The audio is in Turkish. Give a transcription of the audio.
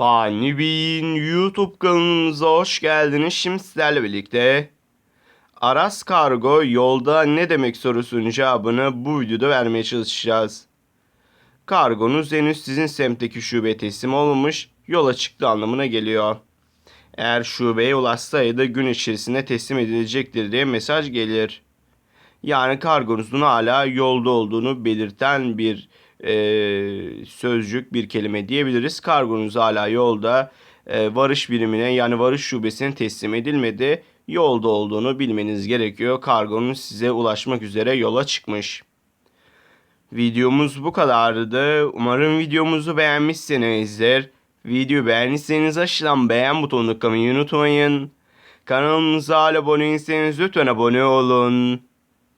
Fani Bey'in YouTube kanalımıza hoş geldiniz. Şimdi sizlerle birlikte Aras Kargo yolda ne demek sorusunun cevabını bu videoda vermeye çalışacağız. Kargonuz henüz sizin semtteki şube teslim olmamış, yola çıktı anlamına geliyor. Eğer şubeye ulaşsaydı gün içerisinde teslim edilecektir diye mesaj gelir. Yani kargonuzun hala yolda olduğunu belirten bir e, sözcük, bir kelime diyebiliriz. Kargonuz hala yolda e, varış birimine yani varış şubesine teslim edilmedi. Yolda olduğunu bilmeniz gerekiyor. Kargonuz size ulaşmak üzere yola çıkmış. Videomuz bu kadardı. Umarım videomuzu beğenmişsinizdir. Videoyu beğendiyseniz aşağıdan beğen butonuna tıklamayı unutmayın. Kanalımıza abone değilseniz lütfen abone olun.